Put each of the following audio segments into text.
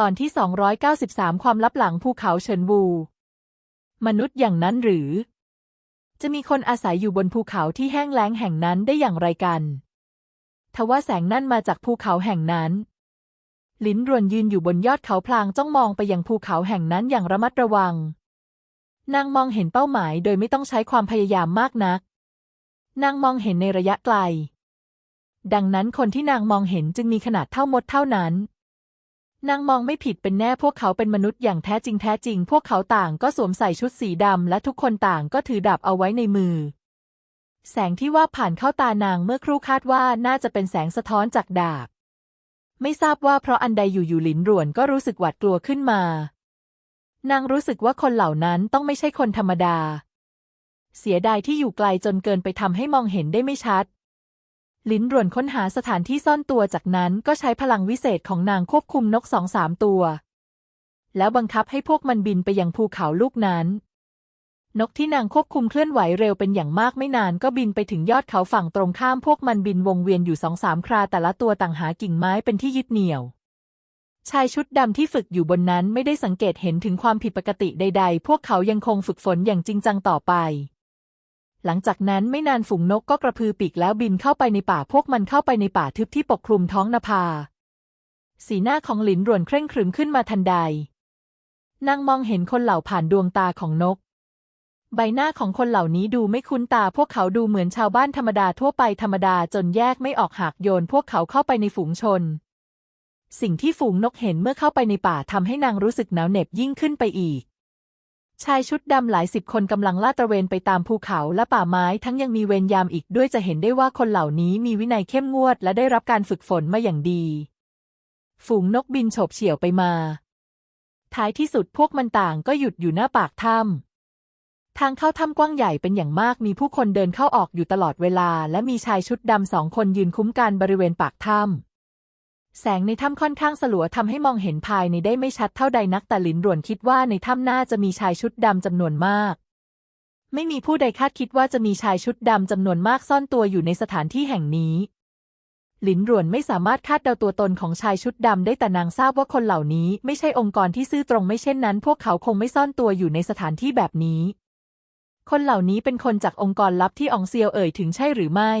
ตอนที่ 293 ความลับหลังภูเขาเฉินวู มนุษย์อย่างนั้นหรือ จะมีคนอาศัยอยู่บนภูเขาที่แห้งแล้งแห่งนั้นได้อย่างไรกันทว่าแสงนั่นมาจากภูเขาแห่งนั้น ลิ้นรวนยืนอยู่บนยอดเขาพลางจ้องมองไปยังภูเขาแห่งนั้นอย่างระมัดระวัง นางมองเห็นเป้าหมายโดยไม่ต้องใช้ความพยายามมากนัก นางมองเห็นในระยะไกล ดังนั้นคนที่นางมองเห็นจึงมีขนาดเท่ามดเท่านั้น นางมองไม่ผิดเป็นแน่พวกเขาเป็นมนุษย์อย่างแท้จริงแท้จริง พวกเขาต่างก็สวมใส่ชุดสีดำและทุกคนต่างก็ถือดาบเอาไว้ในมือ แสงที่ว่าผ่านเข้าตานางเมื่อครู่คาดว่าน่าจะเป็นแสงสะท้อนจากดาบ ไม่ทราบว่าเพราะอันใดอยู่ๆหลินรวนก็รู้สึกหวาดกลัวขึ้นมา นางรู้สึกว่าคนเหล่านั้นต้องไม่ใช่คนธรรมดา เสียดายที่อยู่ไกลจนเกินไปทำให้มองเห็นได้ไม่ชัด ลิ้นรวนค้นหาสถานที่ซ่อนตัวจากนั้นก็ใช้พลังวิเศษของนางควบคุมนกสองสามตัว แล้วบังคับให้พวกมันบินไปยังภูเขาลูกนั้น นกที่นางควบคุมเคลื่อนไหวเร็วเป็นอย่างมากไม่นานก็บินไปถึงยอดเขาฝั่งตรงข้ามพวกมันบินวงเวียนอยู่สองสามคราแต่ละตัวต่างหากิ่งไม้เป็นที่ยึดเหนี่ยวชายชุดดำที่ฝึกอยู่บนนั้นไม่ได้สังเกตเห็นถึงความผิดปกติใด ๆ พวกเขายังคงฝึกฝนอย่างจริงจังต่อไป หลังจากนั้นไม่นานฝูงนกก็กระพือปีกแล้วบินเข้าไปในป่าพวกมันเข้าไปในป่าทึบที่ปกคลุมท้องนภา สีหน้าของหลินรวนเคร่งครึมขึ้นมาทันใด นางมองเห็นคนเหล่าผ่านดวงตาของนก ใบหน้าของคนเหล่านี้ดูไม่คุ้นตาพวกเขาดูเหมือนชาวบ้านธรรมดาทั่วไปธรรมดาจนแยกไม่ออกหากโยนพวกเขาเข้าไปในฝูงชน สิ่งที่ฝูงนกเห็นเมื่อเข้าไปในป่าทำให้นางรู้สึกหนาวเหน็บยิ่งขึ้นไปอีก ชายชุดดำหลายสิบคนกำลังลาดตระเวนไปตามภูเขาและป่าไม้ทั้งยังมีเวรยามอีกด้วยจะเห็นได้ว่าคนเหล่านี้มีวินัยเข้มงวดและได้รับการฝึกฝนมาอย่างดี ฝูงนกบินโฉบเฉี่ยวไปมา ท้ายที่สุดพวกมันต่างก็หยุดอยู่หน้าปากถ้ำทางเข้าถ้ำกว้างใหญ่เป็นอย่างมากมีผู้คนเดินเข้าออกอยู่ตลอดเวลา และมีชายชุดดำสองคนยืนคุ้มกันบริเวณปากถ้ำ แสงในถ้ำค่อนข้างสลัวทำให้มองเห็นภายในได้ไม่ชัดเท่าใดนักแต่หลินรวนคิดว่าในถ้ำน่าจะมีชายชุดดำจำนวนมาก ไม่มีผู้ใดคาดคิดว่าจะมีชายชุดดำจำนวนมากซ่อนตัวอยู่ในสถานที่แห่งนี้หลินรวนไม่สามารถคาดเดาตัวตนของชายชุดดำได้แต่นางทราบว่าคนเหล่านี้ไม่ใช่องค์กรที่ซื่อตรงไม่เช่นนั้น พวกเขาคงไม่ซ่อนตัวอยู่ในสถานที่แบบนี้ คนเหล่านี้เป็นคนจากองค์กรลับที่อองเซียวเอ่ยถึงใช่หรือไม่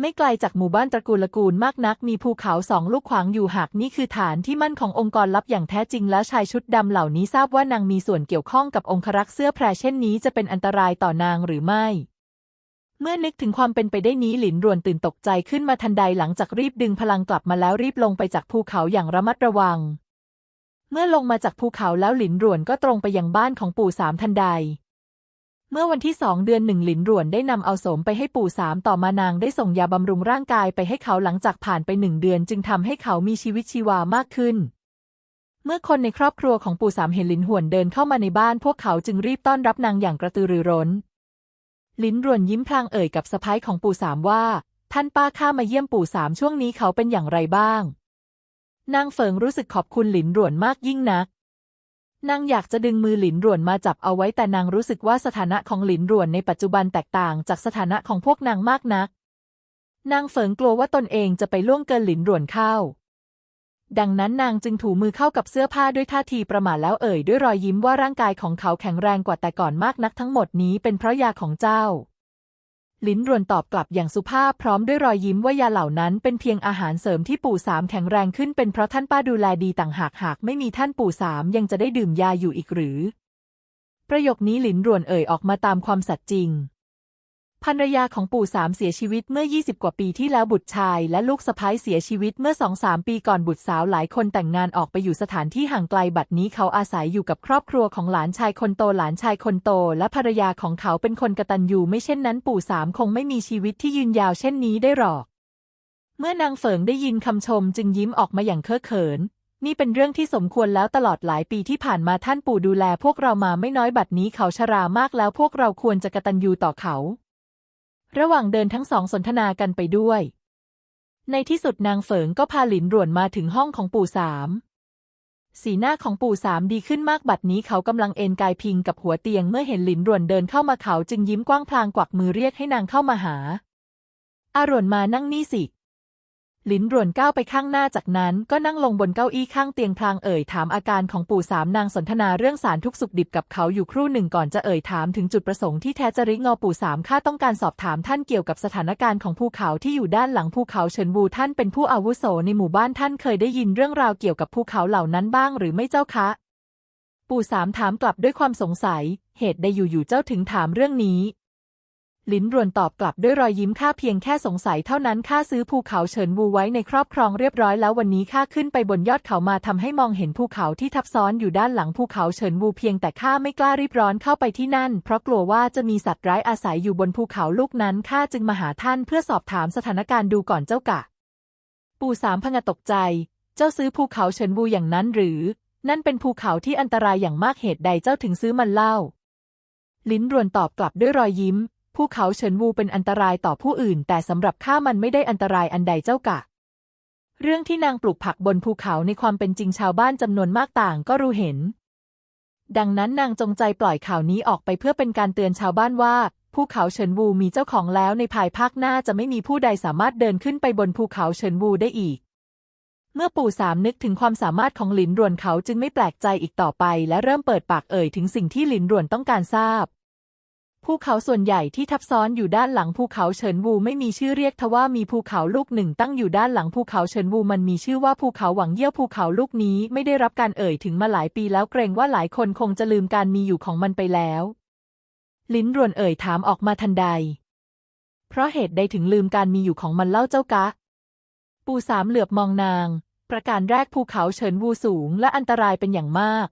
ไม่ไกลจากหมู่บ้านตระกูลละกูลมากนัก มีภูเขาสองลูกขวางอยู่หากนี่คือฐานที่มั่นขององค์กรลับอย่างแท้จริงแล้วชายชุดดำเหล่านี้ทราบว่านางมีส่วนเกี่ยวข้องกับองครักษ์เสื้อแพรเช่นนี้จะเป็นอันตรายต่อนางหรือไม่ เมื่อนึกถึงความเป็นไปได้นี้หลินรวนตื่นตกใจขึ้นมาทันใดหลังจากรีบดึงพลังกลับมาแล้วรีบลงไปจากภูเขาอย่างระมัดระวัง เมื่อลงมาจากภูเขาแล้วหลินรวนก็ตรงไปยังบ้านของปู่สามทันใด เมื่อวันที่สองเดือนหนึ่งหลินหลวนได้นำเอาสมไปให้ปู่สามต่อมานางได้ส่งยาบำรุงร่างกายไปให้เขาหลังจากผ่านไปหนึ่งเดือนจึงทำให้เขามีชีวิตชีวามากขึ้น เมื่อคนในครอบครัวของปู่สามเห็นหลินหวนเดินเข้ามาในบ้านพวกเขาจึงรีบต้อนรับนางอย่างกระตือรือร้น หลินหลวนยิ้มพลางเอ่ยกับสะพ้ายของปู่สามว่า ท่านป้าข้ามาเยี่ยมปู่สามช่วงนี้เขาเป็นอย่างไรบ้าง นางเฟิงรู้สึกขอบคุณหลินหลวนมากยิ่งนัก นางอยากจะดึงมือหลินรวนมาจับเอาไว้แต่นางรู้สึกว่าสถานะของหลินรวนในปัจจุบันแตกต่างจากสถานะของพวกนางมากนัก นางเฝิงกลัวว่าตนเองจะไปล่วงเกินหลินรวนเข้า ดังนั้นนางจึงถูมือเข้ากับเสื้อผ้าด้วยท่าทีประมาทแล้วเอ่ยด้วยรอยยิ้มว่าร่างกายของเขาแข็งแรงกว่าแต่ก่อนมากนักทั้งหมดนี้เป็นเพราะยาของเจ้า ลิ้นรวนตอบกลับอย่างสุภาพพร้อมด้วยรอยยิ้มว่ายาเหล่านั้นเป็นเพียงอาหารเสริมที่ปู่สามแข็งแรงขึ้นเป็นเพราะท่านป้าดูแลดีต่างหากหากไม่มีท่านปู่สามยังจะได้ดื่มยาอยู่อีกหรือ ประโยคนี้หลินรวนเอ่ยออกมาตามความสัตย์จริง ภรรยาของปู่สามเสียชีวิตเมื่อ 20 กว่าปีที่แล้วบุตรชาย และลูกสะพ้ายเสียชีวิตเมื่อสองสามปีก่อนบุตรสาวหลายคนแต่งงานออกไปอยู่สถานที่ห่างไกลบัดนี้เขาอาศัยอยู่กับครอบครัวของหลานชายคนโตหลานชายคนโต และภรรยาของเขาเป็นคนกระตันยูไม่เช่นนั้นปู่สามคงไม่มีชีวิตที่ยืนยาวเช่นนี้ได้หรอก เมื่อนางเฟิงได้ยินคำชมจึงยิ้มออกมาอย่างเคอะเขินนี่เป็นเรื่องที่สมควรแล้วตลอดหลายปีที่ผ่านมาท่านปู่ดูแล พวกเรามาไม่น้อยบัดนี้เขาชรามากแล้วพวกเราควรจะกระตันยูต่อเขา ระหว่างเดินทั้งสองสนทนากันไปด้วย ในที่สุดนางเฝิงก็พาหลินรวนมาถึงห้องของปู่สามสีหน้าของปู่สามดีขึ้นมากบัดนี้เขากำลังเอนกายพิงกับหัวเตียงเมื่อเห็นหลินรวนเดินเข้ามาเขาจึงยิ้มกว้างพลางกวักมือเรียกให้นางเข้ามาหา อารวนมานั่งนี่สิ ลิ้นรวนก้าวไปข้างหน้าจากนั้นก็นั่งลงบนเก้าอี้ข้างเตียงพลางเอ่ยถามอาการของปู่สามนางสนทนาเรื่องสารทุกข์สุขดิบกับเขาอยู่ครู่หนึ่งก่อนจะเอ่ยถามถึงจุดประสงค์ที่แท้จริงงอปู่สามข้าต้องการสอบถามท่านเกี่ยวกับสถานการณ์ของภูเขาที่อยู่ด้านหลังภูเขาเฉินบูท่านเป็นผู้อาวุโสในหมู่บ้านท่านเคยได้ยินเรื่องราวเกี่ยวกับภูเขาเหล่านั้นบ้างหรือไม่เจ้าคะ ปู่สามถามกลับด้วยความสงสัย เหตุใดอยู่ๆเจ้าถึงถามเรื่องนี้ ลินรวนตอบกลับด้วยรอยยิ้มข้าเพียงแค่สงสัยเท่านั้นข้าซื้อภูเขาเฉินวูไว้ในครอบครองเรียบร้อยแล้ววันนี้ข้าขึ้นไปบนยอดเขามาทำให้มองเห็นภูเขาที่ทับซ้อนอยู่ด้านหลังภูเขาเฉินวูเพียงแต่ข้าไม่กล้ารีบร้อนเข้าไปที่นั่น เพราะกลัวว่าจะมีสัตว์ร้ายอาศัยอยู่บนภูเขาลูกนั้นข้าจึงมาหาท่านเพื่อสอบถามสถานการณ์ดูก่อนเจ้ากะ ปู่สามพงะตกใจ เจ้าซื้อภูเขาเฉินวูอย่างนั้นหรือ นั่นเป็นภูเขาที่อันตรายอย่างมากเหตุใดเจ้าถึงซื้อมันเล่า ลิ้นรวนตอบกลับด้วยรอยยิ้ม ภูเขาเฉินวูเป็นอันตรายต่อผู้อื่น แต่สำหรับข้ามันไม่ได้อันตรายอันใดเจ้ากะ เรื่องที่นางปลูกผักบนภูเขาในความเป็นจริงชาวบ้านจำนวนมากต่างก็รู้เห็น ดังนั้นนางจงใจปล่อยข่าวนี้ออกไปเพื่อเป็นการเตือนชาวบ้านว่าภูเขาเฉินวูมีเจ้าของแล้วในภายภาคหน้าจะไม่มีผู้ใดสามารถเดินขึ้นไปบนภูเขาเฉินวูได้อีก เมื่อปู่สามนึกถึงความสามารถของหลินรวนเขาจึงไม่แปลกใจอีกต่อไป และเริ่มเปิดปากเอ่ยถึงสิ่งที่หลินรวนต้องการทราบ ภูเขาส่วนใหญ่ที่ทับซ้อนอยู่ด้านหลังภูเขาเฉินวูไม่มีชื่อเรียกทว่ามีภูเขาลูกหนึ่งตั้งอยู่ด้านหลังภูเขาเฉินวูมันมีชื่อว่าภูเขาหวังเยี่ยวภูเขาลูกนี้ไม่ได้รับการเอ่ยถึงมาหลายปีแล้วเกรงว่าหลายคนคงจะลืมการมีอยู่ของมันไปแล้ว ลิ้นรวนเอ่ยถามออกมาทันใด เพราะเหตุใดถึงลืมการมีอยู่ของมันเล่าเจ้ากะ ปูสามเหลือบมองนาง ประการแรกภูเขาเฉินวูสูงและอันตรายเป็นอย่างมาก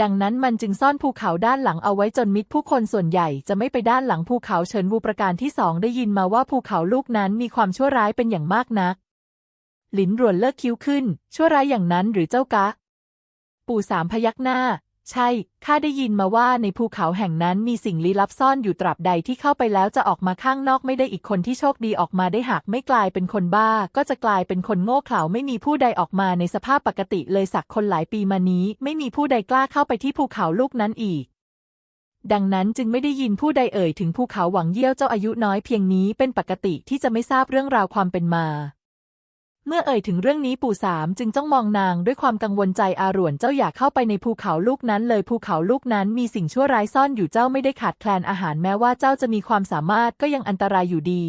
ดังนั้นมันจึงซ่อนภูเขาด้านหลังเอาไว้จนมิตรผู้คนส่วนใหญ่จะไม่ไปด้านหลังภูเขาเฉินวูประการที่สองได้ยินมาว่าภูเขาลูกนั้นมีความชั่วร้ายเป็นอย่างมากนัก หลินรวนเลิกคิ้วขึ้น ชั่วร้ายอย่างนั้นหรือเจ้ากะ ปู่สามพยักหน้า ใช่ ข้าได้ยินมาว่าในภูเขาแห่งนั้นมีสิ่งลี้ลับซ่อนอยู่ตราบใดที่เข้าไปแล้วจะออกมาข้างนอกไม่ได้อีกคนที่โชคดีออกมาได้หากไม่กลายเป็นคนบ้า ก็จะกลายเป็นคนโง่เขลาไม่มีผู้ใดออกมาในสภาพปกติเลยสักคนหลายปีมานี้ ไม่มีผู้ใดกล้าเข้าไปที่ภูเขาลูกนั้นอีก ดังนั้นจึงไม่ได้ยินผู้ใดเอ่ยถึงภูเขาหวังเยี่ยวเจ้าอายุน้อยเพียงนี้เป็นปกติที่จะไม่ทราบเรื่องราวความเป็นมา เมื่อเอ่ยถึงเรื่องนี้ปู่สามจึงจ้องมองนางด้วยความกังวลใจอาหรวนเจ้าอยากเข้าไปในภูเขาลูกนั้น เลยภูเขาลูกนั้นมีสิ่งชั่วร้ายซ่อนอยู่เจ้าไม่ได้ขาดแคลนอาหารแม้ว่าเจ้าจะมีความสามารถก็ยังอันตรายอยู่ดี